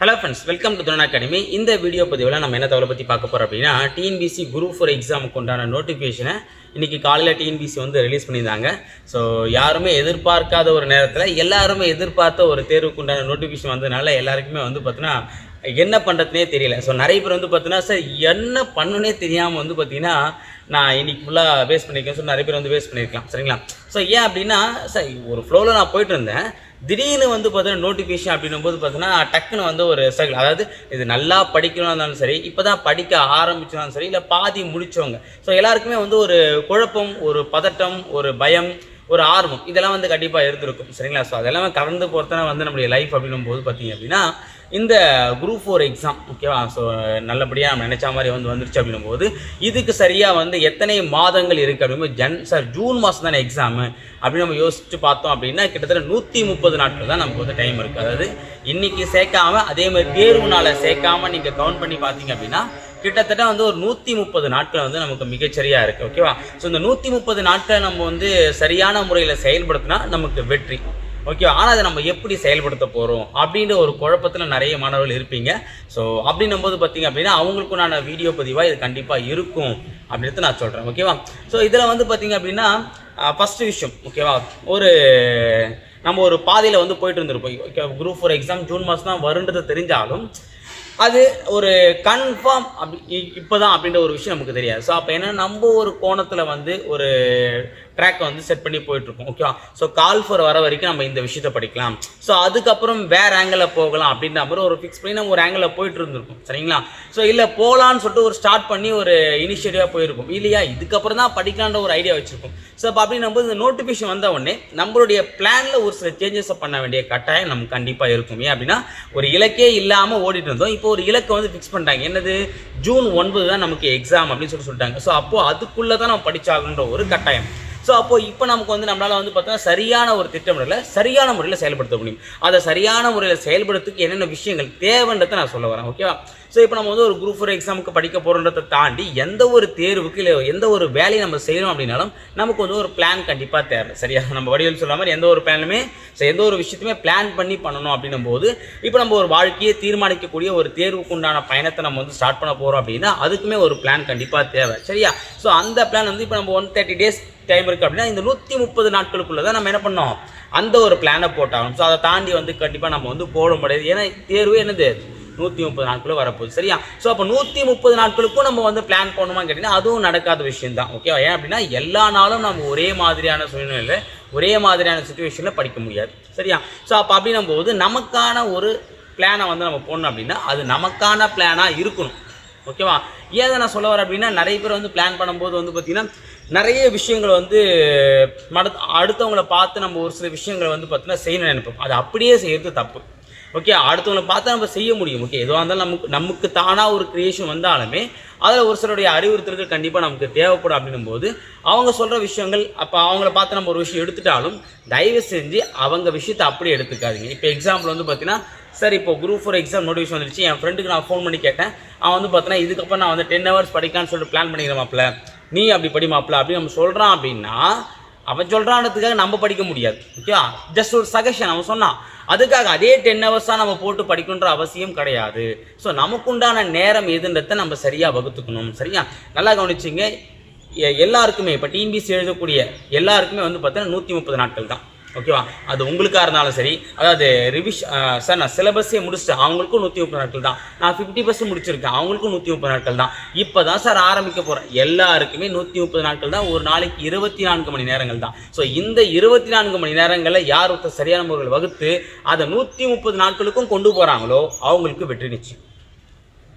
Hello friends welcome to துணா academy இந்த video பதிவில் நம்ம என்ன தகவலை பற்றி பார்க்க போகிறோம் அப்படின்னா டிஎன்பிசி குரூப் ஃபோர் எக்ஸாமுக்கு உண்டான நோட்டிஃபிகேஷனை இன்றைக்கி காலையில் டிஎன்பிசி வந்து ரிலீஸ் பண்ணியிருந்தாங்க. ஸோ யாருமே எதிர்பார்க்காத ஒரு நேரத்தில் எல்லாருமே எதிர்பார்த்த ஒரு தேர்வுக்கு உண்டான நோட்டிஃபிகேஷன் வந்ததுனால எல்லாருக்குமே வந்து பார்த்தீங்கன்னா என்ன பண்ணுறதுனே தெரியல. ஸோ நிறைய பேர் வந்து பார்த்தீங்கன்னா சார் என்ன பண்ணுனே தெரியாமல் வந்து பார்த்தீங்கன்னா நான் இன்னைக்கு ஃபுல்லாக வேஸ்ட் பண்ணியிருக்கேன் ஸோ நிறைய பேர் வந்து வேஸ்ட் பண்ணியிருக்கலாம் சரிங்களா? ஸோ ஏன் அப்படின்னா சார் ஒரு ஃப்ளோவில் நான் போயிட்டு இருந்தேன். திடீர்னு வந்து பார்த்தீங்கன்னா நோட்டிஃபிகேஷன் அப்படின்னும் போது பார்த்தீங்கன்னா டக்குன்னு வந்து ஒரு சர்க்கிள் அதாவது இது நல்லா படிக்கணும் இருந்தாலும் சரி இப்போ தான் படிக்க ஆரம்பிச்சாலும் சரி இல்லை பாதி முடித்தவங்க ஸோ எல்லாருக்குமே வந்து ஒரு குழப்பம் ஒரு பதட்டம் ஒரு பயம் ஒரு ஆர்வம் இதெல்லாம் வந்து கண்டிப்பாக இருந்திருக்கும். சரிங்களா? ஸோ அதெல்லாமே கடந்து போகிறதுனா வந்து நம்மளுடைய லைஃப் அப்படின்னும் போது பார்த்தீங்க அப்படின்னா இந்த குரூப் ஃபோர் எக்ஸாம் ஓகேவா ஸோ நல்லபடியாக நம்ம நினச்ச மாதிரி வந்து வந்துருச்சு அப்படின்னும் போது இதுக்கு சரியாக வந்து எத்தனை மாதங்கள் இருக்குது அப்படிங்கும்போது ஜன் சார் ஜூன் மாதம் தானே எக்ஸாமு அப்படின்னு நம்ம யோசிச்சு பார்த்தோம் அப்படின்னா கிட்டத்தட்ட நூற்றி முப்பது நாட்கள் தான் நமக்கு வந்து டைம் இருக்குது அதாவது இன்றைக்கி சேர்க்காம அதே மாதிரி தேர்வு நாளை சேர்க்காம நீங்கள் கவுண்ட் பண்ணி பார்த்தீங்க அப்படின்னா கிட்டத்தட்ட வந்து ஒரு நூற்றி முப்பது நாட்கள் வந்து நமக்கு மிகச்சரியாக இருக்குது ஓகேவா ஸோ இந்த நூற்றி முப்பது நாட்களை நம்ம வந்து சரியான முறையில் செயல்படுத்தினா நமக்கு வெற்றி. ஓகே ஆனால் அதை நம்ம எப்படி செயல்படுத்த போகிறோம் அப்படின்ற ஒரு குழப்பத்தில் நிறைய மாணவர்கள் இருப்பீங்க. ஸோ அப்படின்னும் போது பார்த்தீங்க அப்படின்னா அவங்களுக்குண்டான வீடியோ பதிவாக இது கண்டிப்பாக இருக்கும் அப்படின்றது நான் சொல்கிறேன் ஓகேவா ஸோ இதில் வந்து பார்த்தீங்க அப்படின்னா ஃபஸ்ட்டு விஷயம். ஓகேவா ஒரு நம்ம ஒரு பாதையில் வந்து போயிட்டு இருந்திருப்போம். Okay group four exam June மாதம் தான் வருன்றது தெரிஞ்சாலும் அது ஒரு கன்ஃபார்ம் அப்படி இப்போ தான் அப்படின்ற ஒரு விஷயம் நமக்கு தெரியாது. ஸோ அப்போ என்ன நம்ம ஒரு கோணத்தில் வந்து ஒரு ட்ராக்கை வந்து செட் பண்ணி போயிட்டுருக்கோம் ஓகேவா ஸோ கால் ஃபோர் வர வரைக்கும் நம்ம இந்த விஷயத்தை படிக்கலாம். ஸோ அதுக்கப்புறம் வேறு ஆங்கிளில் போகலாம் அப்படின்ற மாதிரி ஒரு ஃபிக்ஸ் பண்ணி நம்ம ஒரு ஆங்கிளில் போயிட்டு இருந்திருக்கும் சரிங்களா? ஸோ இல்லை போகலான்னு சொல்லிட்டு ஒரு ஸ்டார்ட் பண்ணி ஒரு இனிஷியேட்டிவாக போயிருக்கும். இல்லையா? இதுக்கப்புறம் தான் படிக்கலான்ற ஒரு ஐடியா வச்சுருக்கோம். ஸோ அப்போ அப்படி நம்ம இந்த நோட்டிஃபிகேஷன் வந்த உடனே நம்மளுடைய பிளானில் ஒரு சில சேஞ்சஸை பண்ண வேண்டிய கட்டாயம் நமக்கு கண்டிப்பாக இருக்கும். ஏன் அப்படின்னா ஒரு இலக்கே இல்லாமல் ஓடிட்டு இருந்தோம். இப்போ ஒரு இலக்கை வந்து ஃபிக்ஸ் பண்ணிட்டாங்க. என்னது? ஜூன் ஒன்பது தான் நமக்கு எக்ஸாம் அப்படின்னு சொல்லி சொல்லிட்டாங்க. ஸோ அப்போது அதுக்குள்ளே தான் நம்ம படிச்சாகணுன்ற ஒரு கட்டாயம். ஸோ அப்போ இப்போ நமக்கு வந்து நம்மளால் வந்து பார்த்தோன்னா சரியான ஒரு திட்டமிடலை சரியான முறையில் செயல்படுத்த முடியும். அதை சரியான முறையில் செயல்படுறதுக்கு என்னென்ன விஷயங்கள் தேவைன்றதை நான் சொல்ல வரேன் ஓகேவா ஸோ இப்போ நம்ம வந்து ஒரு குரூப் ஃபோர் எக்ஸாமுக்கு படிக்க போகிறோன்றதை தாண்டி எந்த ஒரு தேர்வுக்கு இல்லை எந்த ஒரு வேலையை நம்ம செய்யணும் அப்படின்னாலும் நமக்கு வந்து ஒரு பிளான் கண்டிப்பாக தேவை சரியா? நம்ம வடிவில் சொல்லாமல் மாதிரி எந்த ஒரு பிளானுமே ஸோ எந்த ஒரு விஷயத்தையுமே பிளான் பண்ணி பண்ணணும் அப்படின்னும் போது இப்போ நம்ம ஒரு வாழ்க்கையை தீர்மானிக்கக்கூடிய ஒரு தேர்வுக்கு உண்டான பயணத்தை நம்ம வந்து ஸ்டார்ட் பண்ண போகிறோம் அப்படின்னா அதுக்குமே ஒரு பிளான் கண்டிப்பாக தேவை சரியா? ஸோ அந்த பிளான் வந்து இப்போ நம்ம ஒன் தேர்ட்டி டேஸ் டைம் இருக்குது அப்படின்னா இந்த நூற்றி முப்பது நாட்களுக்குள்ளே தான் நம்ம என்ன பண்ணோம்? அந்த ஒரு பிளானை போட்டாகணும். ஸோ அதை தாண்டி வந்து கண்டிப்பாக நம்ம வந்து போட முடியாது. ஏன்னா தேர்வு என்னது? நூற்றி முப்பது நாட்களும் வரப்போகுது. சரியா? ஸோ அப்போ நூற்றி முப்பது நாட்களுக்கும் நம்ம வந்து பிளான் பண்ணணுமான்னு கேட்டிங்கன்னா அதுவும் நடக்காத விஷயம் தான் ஓகேவா ஏன் அப்படின்னா எல்லா நாளும் நம்ம ஒரே மாதிரியான சூழ்நிலையில் ஒரே மாதிரியான சுச்சுவேஷனில் படிக்க முடியாது. சரியா? ஸோ அப்போ அப்படின்னும் போது நமக்கான ஒரு பிளானை வந்து நம்ம போடணும் அப்படின்னா அது நமக்கான பிளானாக இருக்கணும். ஓகேவா ஏதை நான் சொல்ல வரேன் அப்படின்னா நிறைய பேர் வந்து பிளான் பண்ணும்போது வந்து பார்த்திங்கன்னா நிறைய விஷயங்கள் வந்து மட அடுத்தவங்கள பார்த்து நம்ம ஒரு சில விஷயங்களை வந்து பார்த்தீங்கன்னா செய்யணும்னு நினைப்போம். அது அப்படியே செய்யறது தப்பு. ஓகே அடுத்தவங்களை பார்த்தா நம்ம செய்ய முடியும். ஓகே எதுவாக இருந்தாலும் நமக்கு நமக்கு தானாக ஒரு க்ரியேஷன் வந்தாலுமே அதில் ஒரு சிலருடைய அறிவுறுத்தல்கள் கண்டிப்பாக நமக்கு தேவைப்படும் அப்படின்னும் போது அவங்க சொல்கிற விஷயங்கள் அப்போ அவங்கள பார்த்து நம்ம ஒரு விஷயம் எடுத்துட்டாலும் தயவு செஞ்சு அவங்க விஷயத்தை அப்படியே எடுத்துக்காதீங்க. இப்போ எக்ஸாம்பிள் வந்து பார்த்தீங்கன்னா சார் இப்போ குரூப் ஃபோர் எக்ஸாம் நோட்டிஃபிகேஷன் வந்துருச்சு. என் ஃப்ரெண்டுக்கு நான் ஃபோன் பண்ணி கேட்டேன். அவன் வந்து பார்த்தீங்கன்னா இதுக்கப்புறம் நான் வந்து டென் ஹவர்ஸ் படிக்கான்னு சொல்லிட்டு பிளான் பண்ணிக்கிறேன் மாப்பிள்ள. நீ அப்படி படி மாப்பிள்ள அப்படின்னு நம்ம சொல்கிறான் அப்படின்னா அவன் சொல்கிறான்றதுக்காக நம்ம படிக்க முடியாது. ஓகேவா ஜஸ்ட் ஒரு சஜஷன் அவன் சொன்னான். அதுக்காக அதே டென் ஹவர்ஸாக நம்ம போட்டு படிக்கணுன்ற அவசியம் கிடையாது. ஸோ நமக்குண்டான நேரம் எதுன்றதை நம்ம சரியாக வகுத்துக்கணும். சரியா? நல்லா கவனிச்சிங்க. எல்லாருக்குமே இப்போ டிஎன்பிசி எழுதக்கூடிய எல்லாருக்குமே வந்து பார்த்தீங்கன்னா நூற்றி முப்பது நாட்கள் தான். ஓகேவா அது உங்களுக்காக இருந்தாலும் சரி. அதாவது ரிவிஷ் சார் நான் சிலபஸே முடிச்சிட்டேன். அவங்களுக்கும் நூற்றி முப்பது நாட்கள் தான். நான் ஃபிஃப்டி பர்சன்ட் முடிச்சிருக்கேன். அவங்களுக்கும் நூற்றி முப்பது நாட்கள் தான். இப்போ தான் சார் ஆரம்பிக்க போகிறேன் எல்லாருக்குமே நூற்றி முப்பது நாட்கள் தான். ஒரு நாளைக்கு இருபத்தி நான்கு மணி நேரங்கள் தான். ஸோ இந்த இருபத்தி நான்கு மணி நேரங்களில் யார் ஒருத்தர் சரியான முறையில் வகுத்து அதை நூற்றி முப்பது நாட்களுக்கும் கொண்டு போகிறாங்களோ அவங்களுக்கு வெற்றி நிச்சயம்.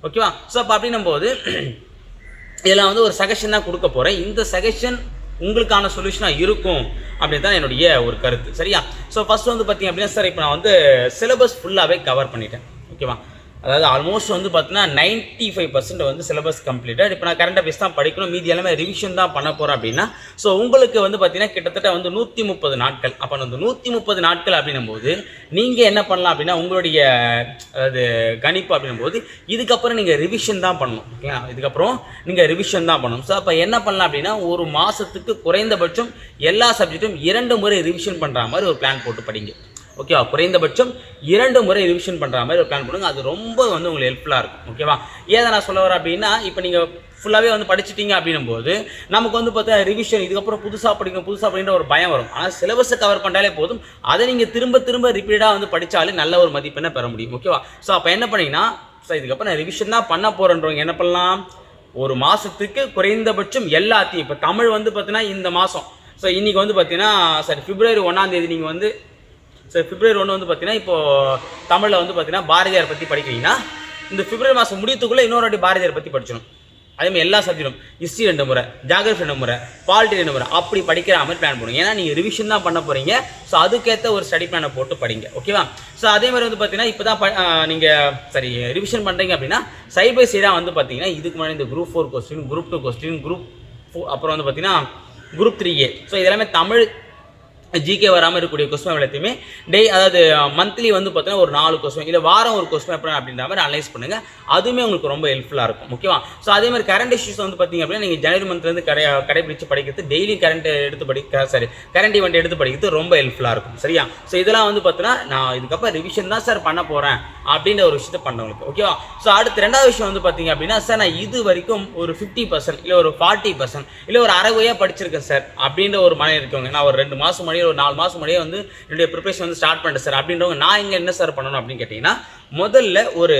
ஓகேவா ஸோ அப்போ அப்படின்னும் போது இதில் வந்து ஒரு சஜஷன் தான் கொடுக்க போகிறேன் இந்த சஜஷன் உங்களுக்கான சொல்யூஷனாக இருக்கும். அப்படின்னு தான் என்னுடைய ஒரு கருத்து. சரியா? ஸோ ஃபஸ்ட் வந்து பார்த்தீங்க அப்படின்னா சார் இப்போ நான் வந்து சிலபஸ் ஃபுல்லாகவே கவர் பண்ணிட்டேன். ஓகேவா அதாவது ஆல்மோஸ்ட் வந்து பார்த்தீங்கன்னா நைன்ட்டி ஃபைவ் பர்சன்ட் வந்து சிலபஸ் கம்ப்ளீட்டட் இப்போ நான் கரண்ட் அஃபேர்ஸ் தான் படிக்கணும் மீதி எல்லாமே ரிவிஷன் தான் பண்ண போகிறேன் அப்படின்னா ஸோ உங்களுக்கு வந்து பார்த்தீங்கன்னா கிட்டத்தட்ட வந்து நூற்றி முப்பது நாட்கள். அப்போ அந்த நூற்றி முப்பது நாட்கள் அப்படின்னும் போது நீங்கள் என்ன பண்ணலாம் அப்படின்னா உங்களுடைய அதாவது கணிப்பு அப்படின்னும் போது இதுக்கப்புறம் நீங்கள் ரிவிஷன் தான் பண்ணணும் ஓகேங்களா இதுக்கப்புறம் நீங்கள் ரிவிஷன் தான் பண்ணணும். ஸோ அப்போ என்ன பண்ணலாம் அப்படின்னா ஒரு மாதத்துக்கு குறைந்தபட்சம் எல்லா சப்ஜெக்ட்டும் இரண்டு முறை ரிவிஷன் பண்ணுற மாதிரி ஒரு பிளான் போட்டு படிங்க. ஓகேவா குறைந்தபட்சம் இரண்டு முறை ரிவிஷன் பண்ணுற மாதிரி ஒரு பிளான் பண்ணுங்க அது ரொம்ப வந்து உங்களுக்கு ஹெல்ப்ஃபுல்லாக இருக்கும். ஓகேவா ஏதை நான் சொல்ல வரேன் அப்படின்னா இப்போ நீங்கள் ஃபுல்லாகவே வந்து படிச்சிட்டீங்க அப்படின்னும் போது நமக்கு வந்து பார்த்தா ரிவிஷன் இதுக்கப்புறம் புதுசாக படிக்கணும் புதுசாக படிக்கிற ஒரு பயம் வரும். ஆனால் சிலபஸை கவர் பண்ணாலே போதும். அதை நீங்கள் திரும்ப திரும்ப ரிப்பீட்டாக வந்து படித்தாலே நல்ல ஒரு மதிப்பெண்ணை பெற முடியும். ஓகேவா ஸோ அப்போ என்ன பண்ணிங்கன்னா ஸோ இதுக்கப்புறம் நான் ரிவிஷன் தான் பண்ண போகிறேன்றவங்க என்ன பண்ணலாம்? ஒரு மாதத்துக்கு குறைந்தபட்சம் எல்லாத்தையும் இப்போ தமிழ் வந்து பார்த்தீங்கன்னா இந்த மாதம் ஸோ இன்றைக்கி வந்து பார்த்தீங்கன்னா சரி பிப்ரவரி ஒன்றாந்தேதி நீங்கள் வந்து ஸோ பிப்ரவரி ஒன்று வந்து பார்த்தீங்கன்னா இப்போது தமிழில் வந்து பார்த்தீங்கன்னா பாரதியார் பற்றி படிக்கிறீங்கன்னா இந்த பிப்ரவரி மாதம் முடியத்துக்குள்ளே இன்னொரு வாட்டி பாரதியார் பற்றி படிச்சிடும் அதேமாதிரி எல்லா சப்ஜெக்டும் ஹிஸ்ட்ரி ரெண்டு முறை ஜாகிரஃபி ரெண்டு முறை பாலிட்டி ரெண்டு முறை அப்படி படிக்கிற மாதிரி பிளான் பண்ணுங்க ஏன்னா நீங்கள் ரிவிஷன் தான் பண்ண போகிறீங்க ஸோ அதுக்கேற்ற ஒரு ஸ்டடி பிளானை போட்டு படிங்க. ஓகேவா ஸோ அதே மாதிரி வந்து பார்த்தீங்கன்னா இப்போ தான் நீங்கள் சரி ரிவிஷன் பண்ணுறீங்க அப்படின்னா சைட் பை சைடாக வந்து பார்த்தீங்கன்னா இதுக்கு முன்னாடி இந்த group four question group two question group four அப்புறம் வந்து பார்த்தீங்கன்னா குரூப் த்ரீ ஏ ஸோ இதெல்லாமே தமிழ் ஜிகே வராமல் இருக்கக்கூடிய கொஸ்டின் எல்லாத்தையுமே டெய் அதாவது மந்த்லி வந்து பார்த்தீங்கன்னா ஒரு நாலு கொஸ்டின் இல்லை வாரம் ஒரு கொஸ்டின் எப்படி அப்படின்ற மாதிரி அனலைஸ் பண்ணுங்கள் அதுவுமே உங்களுக்கு ரொம்ப ஹெல்ப்ஃபுல்லாக இருக்கும் ஓகேவா ஸோ அதே மாதிரி கரண்ட் இஷ்யூஸ் வந்து பார்த்தீங்க அப்படின்னா நீங்கள் ஜனவரி மந்த்லேருந்து கடை கடைபிடிச்சு படிக்கிறது டெய்லி கரண்ட் எடுத்து படிக்க சாரி கரண்ட் ஈவெண்ட் எடுத்து படிக்கிறது ரொம்ப ஹெல்ப்ஃபுல்லாக இருக்கும் சரியா? ஸோ இதெல்லாம் வந்து பார்த்தீங்கன்னா நான் இதுக்கப்புறம் ரிவிஷன் தான் சார் பண்ண போகிறேன் அப்படின்ற ஒரு விஷயத்த பண்ணவங்களுக்கு ஓகேவா ஸோ அடுத்து ரெண்டாவது விஷயம் வந்து பார்த்தீங்க அப்படின்னா சார் நான் இது வரைக்கும் ஒரு ஃபிஃப்டி பர்சன்ட் இல்லை ஒரு ஃபார்ட்டி பர்சன்ட் இல்லை ஒரு அரைவையாக படிச்சிருக்கேன் சார் அப்படின்ற ஒரு மனம் இருக்கவங்க நான் ஒரு ரெண்டு மாதம் முன்னாடியே ஒரு நாலு மாதம் முன்னாடியே வந்து என்னுடைய ப்ரிப்பரேஷன் வந்து ஸ்டார்ட் பண்ணிட்டேன் சார் அப்படின்றவங்க நான் இங்கே என்ன சார் பண்ணணும் அப்படின்னு கேட்டிங்கன்னா முதல்ல ஒரு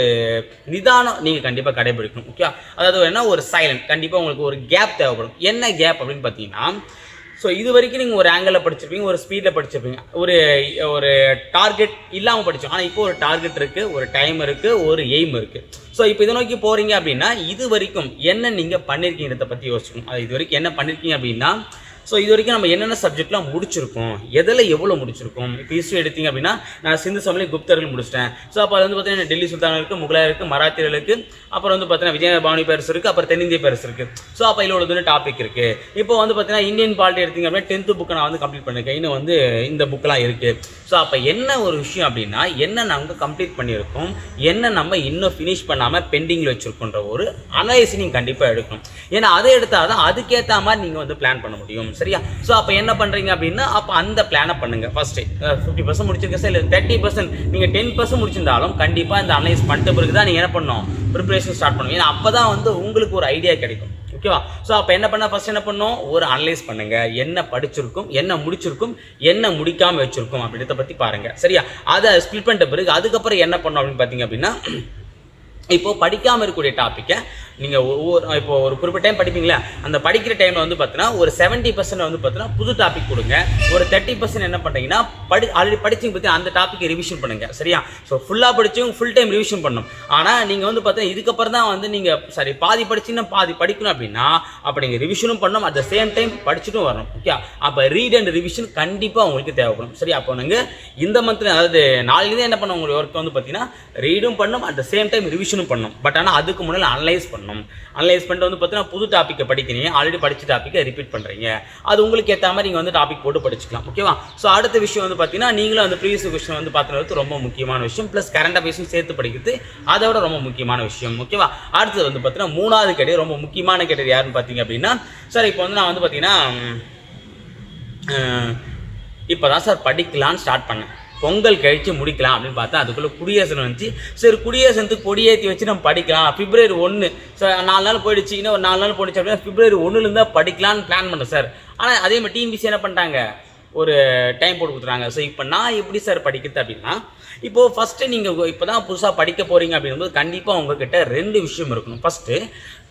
நிதானம் நீங்கள் கண்டிப்பாக கடைபிடிக்கணும் ஓகே அதாவது என்ன ஒரு சைலண்ட் கண்டிப்பாக உங்களுக்கு ஒரு கேப் தேவைப்படும். என்ன கேப் அப்படின்னு பார்த்தீங்கன்னா ஸோ இது வரைக்கும் நீங்கள் ஒரு ஆங்கிளில் படிச்சிருப்பீங்க ஒரு ஸ்பீடில் படிச்சிருப்பீங்க. ஒரு ஒரு டார்கெட் இல்லாமல் படித்தோம் ஆனால் இப்போ ஒரு டார்கெட் இருக்குது ஒரு டைம் இருக்குது ஒரு எய்ம் இருக்குது ஸோ இப்போ இதை நோக்கி போகிறீங்க அப்படின்னா இது வரைக்கும் என்ன நீங்கள் பண்ணியிருக்கீங்கிறத பற்றி யோசிக்கணும் அது இது வரைக்கும் என்ன பண்ணியிருக்கீங்க அப்படின்னா ஸோ இது வரைக்கும் நம்ம என்னென்ன சப்ஜெக்ட்லாம் முடிச்சிருக்கோம்? எதில் எவ்வளோ முடிச்சிருக்கோம்? இப்போ ஹிஸ்ட்ரி எடுத்தீங்க அப்படின்னா நான் சிந்து சமயம் குப்தர்கள் முடிச்சிட்டேன். ஸோ அப்போ அது வந்து பார்த்தீங்கன்னா டெல்லி சுல்தான் இருக்குது மராத்தியர்களுக்கு அப்புறம் வந்து பார்த்தீங்கன்னா விஜயபாணி பேரஸ் இருக்குது அப்புறம் தென்னிந்திய பேரஸ் இருக்குது ஸோ அப்போ இதில் ஒரு டாபிக் இருக்குது இப்போ வந்து பார்த்தீங்கன்னா இந்தியன் பாலிட்டி எடுத்தீங்க அப்படின்னா டென்த்து புக்கை நான் வந்து கம்ப்ளீட் பண்ணியிருக்கேன் இன்னும் வந்து இந்த புக்கெலாம் இருக்குது ஸோ அப்போ என்ன ஒரு விஷயம் அப்படின்னா என்ன நாங்கள் கம்ப்ளீட் பண்ணியிருக்கோம்? என்ன நம்ம இன்னும் ஃபினிஷ் பண்ணாமல் பெண்டிங்கில் வச்சுருக்கோன்ற ஒரு அனலைஸ் நீங்கள் கண்டிப்பாக எடுக்கணும். ஏன்னா அதை எடுத்தால் தான் அதுக்கேற்ற மாதிரி நீங்கள் வந்து பிளான் பண்ண முடியும். சரியா? ஸோ அப்போ என்ன பண்ணுறீங்க அப்படின்னா அப்போ அந்த பிளானை பண்ணுங்கள் ஃபஸ்ட்டு ஃபிஃப்டி பர்சன்ட் முடிச்சிருக்க சார் இல்லை தேர்ட்டி பர்சன்ட் நீங்கள் டென் பர்சன்ட் முடிச்சிருந்தாலும் கண்டிப்பாக இந்த அனலைஸ் பண்ணிட்ட பிறகு தான் நீங்கள் என்ன பண்ணணும்? ப்ரிப்பரேஷன் ஸ்டார்ட் பண்ணுங்க ஏன்னா அப்போ தான் வந்து உங்களுக்கு ஒரு ஐடியா கிடைக்கும். ஓகேவா ஸோ அப்போ என்ன பண்ணால் ஃபஸ்ட் என்ன பண்ணோம் ஒரு அனலைஸ் பண்ணுங்கள் என்ன படிச்சிருக்கும் என்ன முடிச்சிருக்கும் என்ன முடிக்காமல் வச்சுருக்கும் அப்படின்றத பற்றி பாருங்கள் சரியா? அதை ஸ்பிளிட் பண்ணிட்ட பிறகு அதுக்கப்புறம் என்ன பண்ணோம் அப்படின்னு பார்த்தீங்க அப்படின்னா இப்போது படிக்காமல் இருக்கக்கூடிய டாப்பிக்கை நீங்கள் ஒவ்வொரு இப்போ ஒரு குறிப்பிட்ட டைம் படிப்பீங்களா? அந்த படிக்கிற டைமில் வந்து பார்த்தீங்கன்னா ஒரு செவன்ட்டி பர்சன்ட் வந்து பார்த்தீங்கன்னா புது டாபிக் கொடுங்க. ஒரு தேர்ட்டி பர்சன்ட் என்ன பண்ணுறீங்கன்னா படி ஆல்ரெடி படிச்சிங்க பற்றி அந்த டாப்பிக்கை ரிவிஷன் பண்ணுங்க. சரியா? ஸோ ஃபுல்லாக படிச்சவங்க ஃபுல் டைம் ரிவிஷன் பண்ணணும். ஆனால் நீங்கள் வந்து பார்த்தீங்கன்னா இதுக்கப்புறம் தான் வந்து நீங்கள் சாரி பாதி படிச்சிங்கன்னா பாதி படிக்கணும் அப்படின்னா அப்போ நீங்கள் ரிவிஷனும் பண்ணணும். அட் த சேம் டைம் படிச்சுட்டும் வரணும். ஓகே அப்போ ரீட் அண்ட் ரிவிஷன் கண்டிப்பாக உங்களுக்கு தேவைப்படும். சரி அப்போ நீங்கள் இந்த மந்த்தில் அதாவது நாளிலேருந்து என்ன பண்ண உங்களுடைய ஒர்க் வந்து பார்த்தீங்கன்னா ரீடும் பண்ணணும். At the same time revision டிஸ்கஷனும் பண்ணணும் பட் ஆனால் அதுக்கு முன்னாடி அனலைஸ் பண்ணும். அனலைஸ் பண்ணிட்டு வந்து பார்த்தீங்கன்னா புது டாப்பிக்கை படிக்கிறீங்க. ஆல்ரெடி படித்த டாப்பிக்கை ரிப்பீட் பண்ணுறீங்க அது உங்களுக்கு ஏற்ற மாதிரி நீங்கள் வந்து டாபிக் போட்டு படிச்சுக்கலாம். ஓகேவா ஸோ அடுத்த விஷயம் வந்து பார்த்தீங்கன்னா நீங்களும் அந்த ப்ரீவியஸ் கொஸ்டின் வந்து பார்த்துறது ரொம்ப முக்கியமான விஷயம். ப்ளஸ் கரண்ட் அஃபேர்ஸும் சேர்த்து படிக்கிறது அதை விட ரொம்ப முக்கியமான விஷயம். ஓகேவா அடுத்தது வந்து பார்த்தீங்கன்னா மூணாவது கேட்டகரி ரொம்ப முக்கியமான கேட்டகரி யாருன்னு பார்த்தீங்க அப்படின்னா சார் இப்போ வந்து நான் வந்து பார்த்தீங்கன்னா இப்போ தான் சார் படிக்கலான்னு ஸ்டார்ட் பண்ணேன். பொங்கல் கழித்து முடிக்கலாம் அப்படின்னு பார்த்தா அதுக்குள்ளே குடியரசு வந்துச்சு. சரி குடியேசனத்துக்கு கொடியேற்றி வச்சு நம்ம படிக்கலாம். பிப்ரவரி ஒன்று சார் நாலு நாள் போயிடுச்சு. இன்னும் ஒரு நாலு நாள் போயிடுச்சு அப்படின்னா பிப்ரவரி ஒன்றுலேருந்து தான் படிக்கலான்னு பிளான் பண்ணுறேன் சார் ஆனால் அதே மாதிரி டிஎன்பிசி என்ன பண்ணிட்டாங்க? ஒரு டைம் போட்டு கொடுத்துறாங்க ஸோ இப்போ நான் எப்படி சார் படிக்கிறது அப்படின்னா இப்போது ஃபஸ்ட்டு நீங்கள் இப்போ தான் புதுசாக படிக்க போகிறீங்க அப்படிங்கும்போது கண்டிப்பாக உங்ககிட்ட ரெண்டு விஷயம் இருக்கணும். ஃபஸ்ட்டு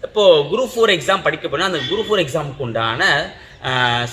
இப்போது குரூப் ஃபோர் எக்ஸாம் படிக்க போனால் அந்த குரூப் ஃபோர் எக்ஸாமுக்கு உண்டான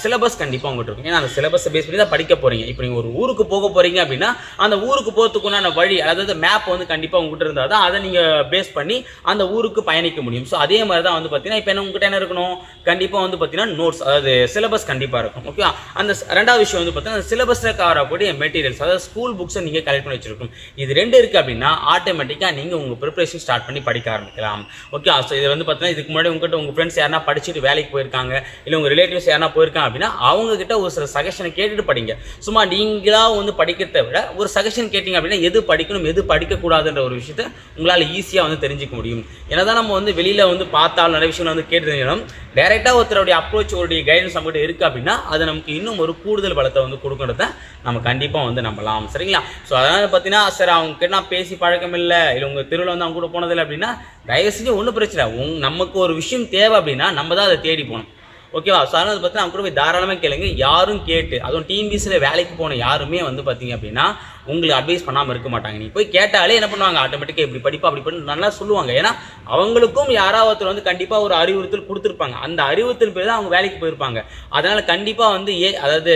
சிலபஸ் கண்டிப்பாக உங்கள்கிட்ட இருக்கும். ஏன்னா அந்த சிலபஸை பேஸ் பண்ணி தான் படிக்க போகிறீங்க இப்போ நீங்கள் ஒரு ஊருக்கு போக போகிறீங்க அப்படின்னா அந்த ஊருக்கு போகிறதுக்குண்டான வழி அதாவது மேப் வந்து கண்டிப்பாக உங்ககிட்ட இருந்தால் தான் அதை நீங்கள் பேஸ் பண்ணி அந்த ஊருக்கு பயணிக்க முடியும். ஸோ அதே மாதிரி தான் வந்து பார்த்தீங்கன்னா இப்போ என்ன உங்ககிட்ட என்ன இருக்கணும்? கண்டிப்பாக வந்து பார்த்தீங்கன்னா நோட்ஸ் அதாவது சிலபஸ் கண்டிப்பாக இருக்கும். ஓகே அந்த ரெண்டாவது விஷயம் வந்து பார்த்தீங்கன்னா சிலபஸில் கவரக்கூடிய மெட்டீரியல்ஸ் அதாவது ஸ்கூல் புக்ஸை நீங்கள் கலெக்ட் பண்ணி வச்சிருக்கும் இது ரெண்டு இருக்குது அப்படின்னா ஆட்டோமேட்டிக்காக நீங்கள் உங்கள் ப்ரிப்பரேஷன் ஸ்டார்ட் பண்ணி படிக்க ஆரம்பிக்கலாம். ஓகே ஸோ இது வந்து பார்த்தீங்கன்னா இதுக்கு முன்னாடி உங்கள்கிட்ட உங்கள் ஃப்ரெண்ட்ஸ் யாருன்னா படிச்சுட்டு வேலைக்கு போயிருக்காங்க இல்லை உங்கள் ரிலேட்டிவ்ஸ் யாருன்னா யாரா போயிருக்காங்க அப்படின்னா அவங்கக்கிட்ட ஒரு சில சஜஷனை கேட்டுட்டு படிங்க. சும்மா நீங்களா வந்து படிக்கிறத விட ஒரு சஜஷன் கேட்டிங்க அப்படின்னா எது படிக்கணும் எது படிக்கக்கூடாதுன்ற ஒரு விஷயத்த உங்களால் ஈஸியாக வந்து தெரிஞ்சுக்க முடியும். என்னதான் நம்ம வந்து வெளியில் வந்து பார்த்தாலும் நிறைய விஷயங்கள் வந்து கேட்டு தெரிஞ்சாலும் டைரெக்டாக ஒருத்தருடைய அப்ரோச் ஒருடைய கைடன்ஸ் நம்மகிட்ட இருக்குது அப்படின்னா அது நமக்கு இன்னும் ஒரு கூடுதல் பலத்தை வந்து கொடுக்கறத நம்ம கண்டிப்பாக வந்து நம்பலாம். சரிங்களா? ஸோ அதனால் பார்த்தீங்கன்னா சார் அவங்க கிட்ட நான் பேசி பழக்கம் இல்லை இல்லை உங்கள் தெருவில் வந்து அவங்க கூட போனதில்லை அப்படின்னா தயவு செஞ்சு ஒன்றும் பிரச்சனை இல்லை. உங் நமக்கு ஒரு விஷயம் தேவை அப்படின்னா நம்ம தான் அதை தேடி போகணும். ஓகேவா? ஸோ அதனால் பார்த்தீங்கன்னா அவங்க கூட போய் தாராளமாக கேளுங்க. யாரும் கேட்டு அதுவும் டிஎன்பிசியில் வேலைக்கு போன யாருமே வந்து பார்த்தீங்க அப்படின்னா உங்களுக்கு அட்வைஸ் பண்ணாமல் இருக்க மாட்டாங்க. நீ போய் கேட்டாலே என்ன பண்ணுவாங்க? ஆட்டோமேட்டிக்காக இப்படி படிப்பா அப்படி பண்ணி நல்லா சொல்லுவாங்க. ஏன்னா அவங்களுக்கும் யாராவது ஒருத்தர் வந்து கண்டிப்பாக ஒரு அறிவுறுத்தல் கொடுத்துருப்பாங்க. அந்த அறிவுறுத்தல் பேர் தான் அவங்க வேலைக்கு போயிருப்பாங்க. அதனால் கண்டிப்பாக வந்து ஏ அதாவது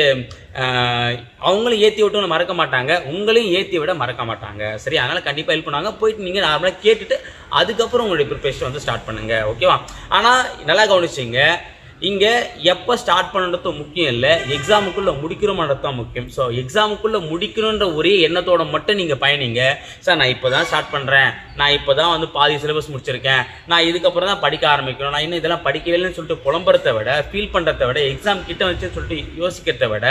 அவங்களும் ஏற்றி விட்டு மறக்க மாட்டாங்க. உங்களையும் ஏற்றி விட மறக்க மாட்டாங்க. சரி அதனால் கண்டிப்பாக ஹெல்ப் பண்ணுவாங்க. போயிட்டு நீங்கள் நார்மலாக கேட்டுட்டு அதுக்கப்புறம் உங்களுடைய ப்ரிப்பரேஷன் வந்து ஸ்டார்ட் பண்ணுங்க. ஓகேவா? ஆனால் நல்லா கவனிச்சிங்க இங்கே எப்போ ஸ்டார்ட் பண்ணுறது முக்கியம் இல்லை. எக்ஸாமுக்குள்ளே முடிக்கிறோம்ன்றது தான் முக்கியம். ஸோ எக்ஸாமுக்குள்ளே முடிக்கணுன்ற ஒரே எண்ணத்தோட மட்டும் நீங்கள் பயணிங்க. சார் நான் இப்போ தான் ஸ்டார்ட் பண்ணுறேன் நான் இப்போ தான் வந்து பாதி சிலபஸ் முடிச்சிருக்கேன். நான் இதுக்கப்புறம் தான் படிக்க ஆரம்பிக்கணும். நான் இன்னும் இதெல்லாம் படிக்கவே இல்லைன்னு சொல்லிட்டு புலம்புறத விட ஃபீல் பண்ணுறத விட எக்ஸாம் கிட்ட வச்சுன்னு சொல்லிட்டு யோசிக்கிறத விட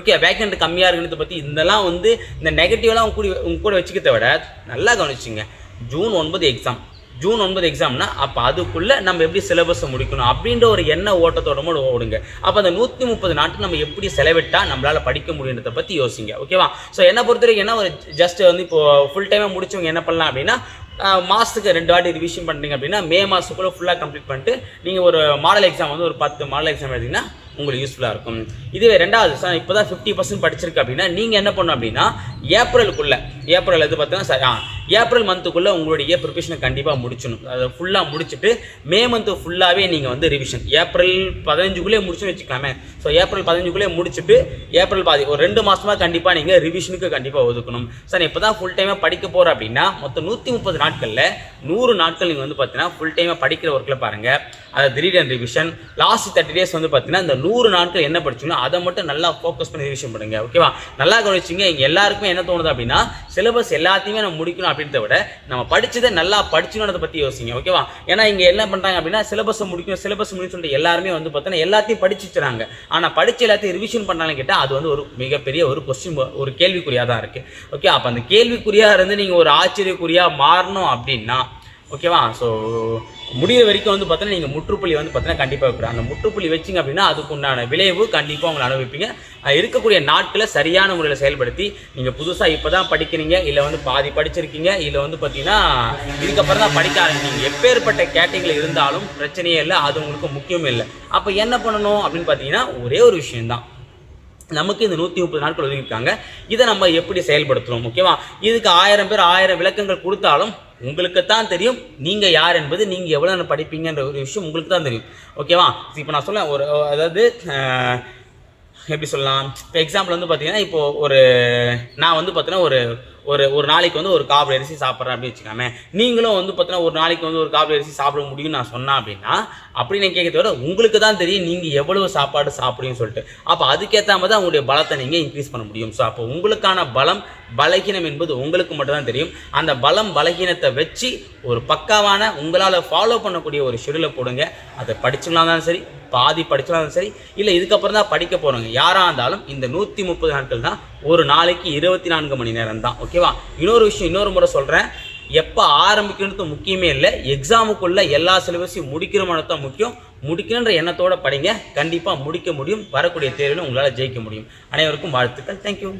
ஓகே வேக்கண்ட் கம்மியாக இருக்குன்றத பற்றி இதெல்லாம் வந்து இந்த நெகட்டிவெலாம் உங்க கூட உங்க கூட வச்சுக்கிறத விட நல்லா கவனிச்சிங்க. ஜூன் ஒன்பது எக்ஸாம் ஜூன் ஒன்பது எக்ஸாம்னா அப்போ அதுக்குள்ளே நம்ம எப்படி சிலபஸை முடிக்கணும் அப்படின்ற ஒரு எண்ண ஓட்டத்தோட ஓடுங்க. அப்போ அந்த நூற்றி முப்பது நாட்கள் நம்ம எப்படி செலவிட்டால் நம்மளால் படிக்க முடியுன்றதை பற்றி யோசிங்க ஓகேவா ஸோ என்னை பொறுத்த வரைக்கும் என்ன ஒரு ஜஸ்ட் வந்து இப்போது ஃபுல் டைமாக முடிச்சவங்க என்ன பண்ணலாம் அப்படின்னா மாதத்துக்கு ரெண்டு வாட்டி ரிவிஷன் பண்ணுறீங்க அப்படின்னா மே மாதத்துக்குள்ளே ஃபுல்லாக கம்ப்ளீட் பண்ணிட்டு நீங்கள் ஒரு மாடல் எக்ஸாம் வந்து ஒரு பத்து மாடல் எக்ஸாம் எழுதிங்கன்னா உங்களுக்கு யூஸ்ஃபுல்லாக இருக்கும். இதுவே ரெண்டாவது சார் இப்போ தான் ஃபிஃப்டி பர்சன்ட் படிச்சிருக்கு அப்படின்னா நீங்கள் என்ன பண்ணணும் அப்படின்னா ஏப்ரலுக்குள்ளே ஏப்ரல் இது பார்த்தீங்கன்னா சார் ஆ ஏப்ரல் மந்த்துக்குள்ளே உங்களுடைய ப்ரிப்பரேஷனை கண்டிப்பாக முடிச்சணும் அதை ஃபுல்லாக முடிச்சுட்டு மே மந்த்து ஃபுல்லாகவே நீங்கள் வந்து ரிவிஷன் ஏப்ரல் பதினஞ்சுக்குள்ளே முடிச்சுன்னு வச்சுக்கலாமே. ஸோ ஏப்ரல் பதினஞ்சுக்குள்ளே முடிச்சுட்டு ஏப்ரல் பாதி ஒரு ரெண்டு மாதமாக கண்டிப்பாக நீங்கள் ரிவிஷனுக்கு கண்டிப்பாக ஒதுக்கணும். சார் இப்போ தான் ஃபுல் டைமாக படிக்க போகிறோம் அப்படின்னா மொத்தம் நூற்றி முப்பது நாட்களில் நூறு நாட்கள் நீங்கள் வந்து பார்த்தீங்கன்னா ஃபுல் டைமாக படிக்கிற ஒர்க்கில் பாருங்கள் அதை திடீர் ரிவிஷன் லாஸ்ட் தேர்ட்டி டேஸ் வந்து பார்த்தீங்கன்னா இந்த நூறு நாட்கள் என்ன படிச்சீங்களோ அதை மட்டும் நல்லா ஃபோக்கஸ் பண்ணி ரிவிஷன் பண்ணுங்க ஓகேவா நல்லா கவனிச்சிங்க இங்கே எல்லாருக்குமே என்ன தோணுது அப்படின்னா சிலபஸ் எல்லாத்தையுமே நம்ம முடிக்கணும் அப்படின்றத விட நம்ம படிச்சதை நல்லா படிச்சணுன்றதை பற்றி யோசிங்க ஓகேவா ஏன்னா இங்கே என்ன பண்ணுறாங்க அப்படின்னா சிலபஸை முடிக்கணும் சிலபஸ் முடிச்சுட்டு சொல்லிட்டு எல்லாருமே வந்து பார்த்தோன்னா எல்லாத்தையும் படிச்சுச்சுறாங்க ஆனால் படித்து எல்லாத்தையும் ரிவிஷன் பண்ணாலும் கேட்டால் அது வந்து ஒரு மிகப்பெரிய ஒரு கொஸ்டின் ஒரு கேள்விக்குறியாக தான் இருக்குது ஓகே அப்போ அந்த கேள்விக்குறியாக இருந்து நீங்கள் ஒரு ஆச்சரியக்குறியாக மாறணும் அப்படின்னா ஓகேவா ஸோ முடிகிற வரைக்கும் வந்து பார்த்தீங்கன்னா நீங்கள் முற்றுப்புள்ளி வந்து பார்த்தீங்கன்னா கண்டிப்பாக வைக்கிறோம் அந்த முற்றுப்புள்ளி வச்சிங்க அப்படின்னா அதுக்கு உண்டான விளைவு கண்டிப்பாக உங்களை அனுபவிப்பீங்க. இருக்கக்கூடிய நாட்களை சரியான முறையில் செயல்படுத்தி நீங்கள் புதுசாக இப்போ தான் படிக்கிறீங்க இல்லை வந்து பாதி படிச்சிருக்கீங்க இல்லை வந்து பார்த்தீங்கன்னா இதுக்கப்புறம் தான் படிக்க ஆரம்பிக்கீங்க எப்பேற்பட்ட கேட்டகரியில் இருந்தாலும் பிரச்சனையே இல்லை அது உங்களுக்கு முக்கியமே இல்லை. அப்போ என்ன பண்ணணும் அப்படின்னு பார்த்தீங்கன்னா ஒரே ஒரு விஷயம்தான். நமக்கு இந்த நூற்றி முப்பது நாட்கள் ஒதுக்கியிருக்காங்க. இதை நம்ம எப்படி செயல்படுத்தணும் ஓகேவா இதுக்கு ஆயிரம் பேர் ஆயிரம் விளக்கங்கள் கொடுத்தாலும் உங்களுக்கு தான் தெரியும். நீங்கள் யார் என்பது நீங்கள் எவ்வளோ நான் படிப்பீங்கன்ற ஒரு விஷயம் உங்களுக்கு தான் தெரியும் ஓகேவா இப்போ நான் சொல்ல ஒரு அதாவது எப்படி சொல்லலாம்? இப்போ எக்ஸாம்பிள் வந்து பார்த்தீங்கன்னா இப்போது ஒரு நான் வந்து பார்த்தீங்கன்னா ஒரு ஒரு ஒரு நாளைக்கு வந்து ஒரு காபல் அரிசி சாப்பிட்றேன் அப்படின்னு வச்சுக்காம நீங்களும் வந்து பார்த்தீங்கன்னா ஒரு நாளைக்கு வந்து ஒரு காபல் அரிசி சாப்பிட முடியும்னு நான் சொன்னேன் அப்படின்னா அப்படி நான் கேட்கறத உங்களுக்கு தான் தெரியும் நீங்கள் எவ்வளவு சாப்பாடு சாப்பிடுன்னு சொல்லிட்டு. அப்போ அதுக்கேற்ற மாதிரி தான் உங்களுடைய பலத்தை நீங்கள் இன்க்ரீஸ் பண்ண முடியும். ஸோ அப்போ உங்களுக்கான பலம் பலகீனம் என்பது உங்களுக்கு மட்டும்தான் தெரியும். அந்த பலம் பலகீனத்தை வச்சு ஒரு பக்காவான உங்களால் ஃபாலோ பண்ணக்கூடிய ஒரு ஷெடியூலை போடுங்க. அதை படிச்சுக்கலாம் தான் சரி பாதி படிச்சாலும் சரி இல்லை இதுக்கப்புறம் தான் படிக்க போகிறவங்க யாராக இருந்தாலும் இந்த நூற்றி முப்பது நாட்கள் தான் ஒரு நாளைக்கு இருபத்தி நான்கு மணி நேரம் தான். ஓகேவா இன்னொரு விஷயம் இன்னொரு முறை சொல்கிறேன் எப்போ ஆரம்பிக்கணுன்றது முக்கியமே இல்லை. எக்ஸாமுக்குள்ளே எல்லா சிலபஸையும் முடிக்கிறோம்னு தான் முக்கியம். முடிக்கணுன்ற எண்ணத்தோடு படிங்க. கண்டிப்பாக முடிக்க முடியும். வரக்கூடிய தேர்வில் உங்களால் ஜெயிக்க முடியும். அனைவருக்கும் வாழ்த்துக்கள். தேங்க்யூ